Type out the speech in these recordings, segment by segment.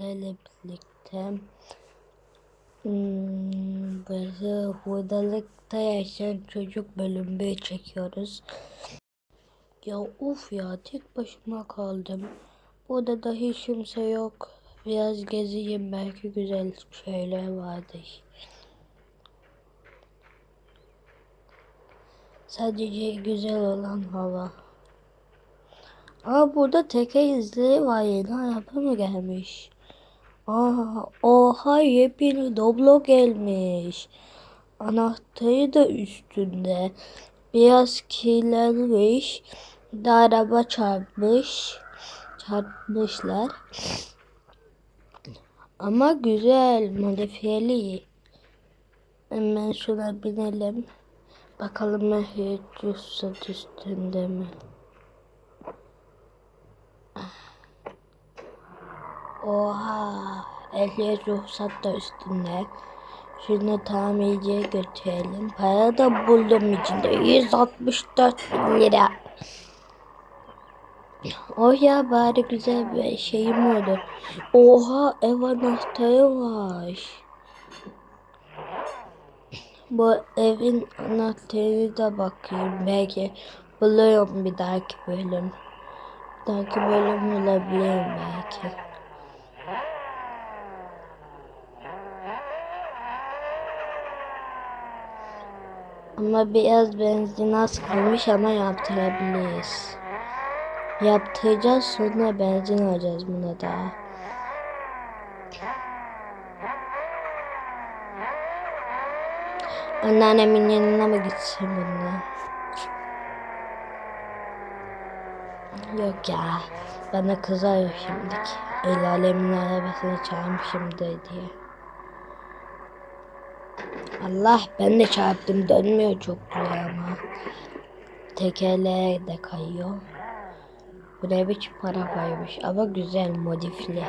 sizlerle birlikte hmm, böyle hurdalıkta yaşayan çocuk bölümü çekiyoruz. Ya uf ya tek başıma kaldım. Burada da hiç kimse yok. Biraz gezeyim belki güzel şeyler vardır. Sadece güzel olan hava. Aa burada teke izleri var yeni araba gelmiş? Aa oha yepyeni Doblo gelmiş. Anahtarı da üstünde. Biraz kirlenmiş. De araba çarpmış. Çarpmışlar. Ama güzel modifiyeli. Hemen şuna binelim. Bakalım ruhsat üstünde mi? Oha! Ehliyet ruhsat da üstünde. Şunu tamirciye götürelim. Para da buldum içinde. 164 bin lira. Oh ya bari güzel bir şeyim oldu. Oha ev anahtarı var. Bu evin anahtarını da bakayım. Belki buluyorum bir dahaki bölüm. Bir dahaki bölüm bulabilirim belki. Ama biraz benzin az kalmış ama yaptırabiliriz. Yaptıracağız sonra benzin alacağız buna da. Anneannemin yanına mı gitsin bununla? Yok ya. Bana kızar o şimdiki. El alemin arabasını çağırmışımdır diye. Allah ben de çarptım dönmüyor çok güzel ama. Tekerleğe de kayıyor. Bu ne biçim para koymuş ama güzel modifli.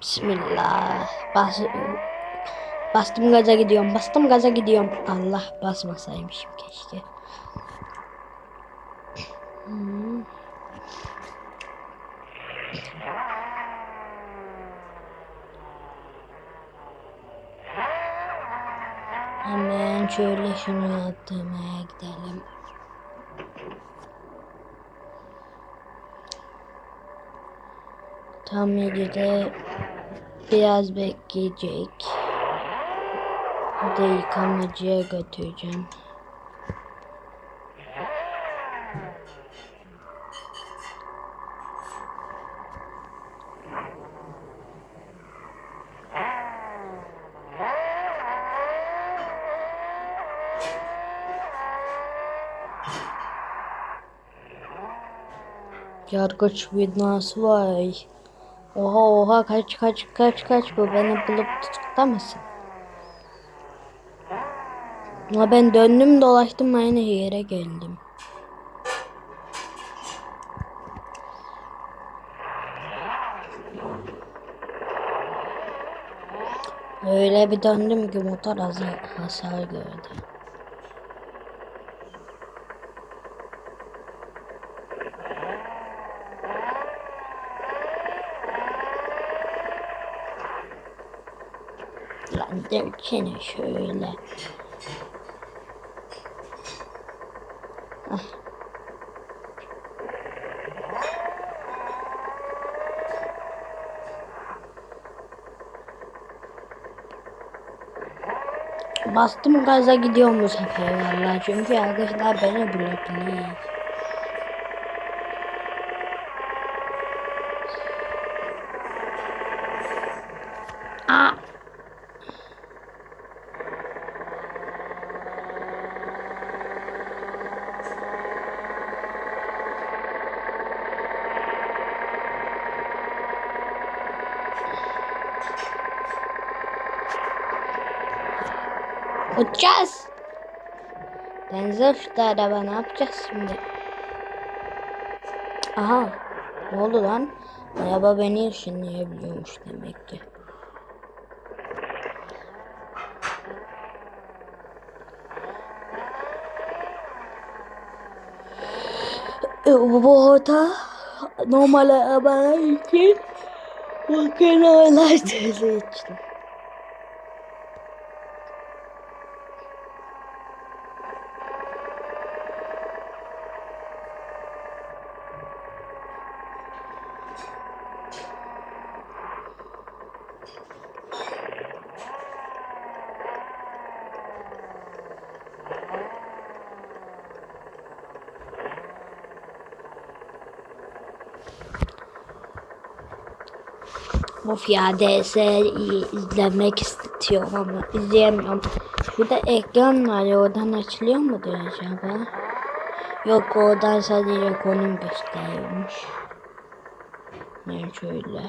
Bismillah. Bas bastım gaza gidiyorum. Bastım gaza gidiyorum. Allah basmasaymışım keşke. Hmm. Hemen şöyle şunu yaptırmaya gidelim. Tamirde biraz bekleyecek. Bir de yıkamacıya götüreceğim. Yargıç binası var. Oha oha kaç kaç kaç kaç bu beni bulup tutuklamasın. Ama ben döndüm dolaştım aynı yere geldim. Öyle bir döndüm ki motor hasar, gördü. Lan dökene şöyle. Ah. Bastım gaza gidiyorum bu sefer vallahi çünkü arkadaşlar beni blokluyor. Uçacağız. Denize uçtu araba ne yapacağız şimdi? Aha. Ne oldu lan? Araba beni ışınlayabiliyormuş demek ki. Bu arada normal arabalar için bu kenarlar için. Of ya izlemek istiyorum ama izleyemiyorum. Şurada ekran var ya oradan açılıyor mudur acaba? Yok oradan sadece konum gösteriyormuş. Ben şöyle.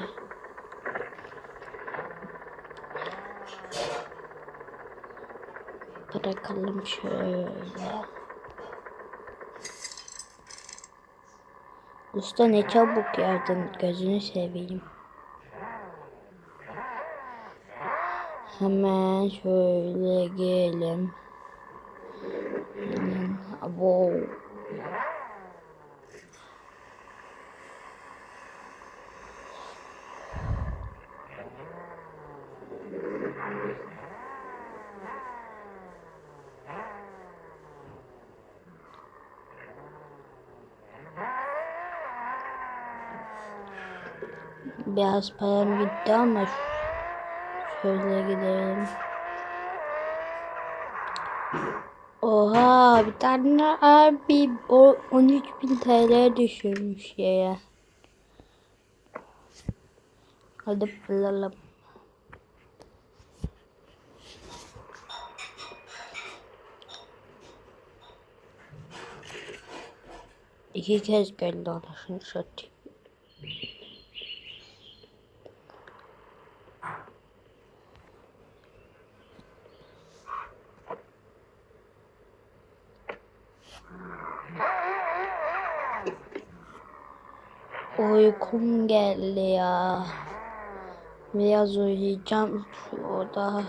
Bırakalım şöyle. Usta ne çabuk yardın gözünü seveyim. Hemen şöyle gelelim. Wow. Biraz param gitti ama şöyle gidelim. Oha bir tane abi o 13.000 TL düşürmüş ya. Hadi bulalım. İki kez geldi anasını satayım. Uykum geldi ya. Biraz uyuyacağım şurada.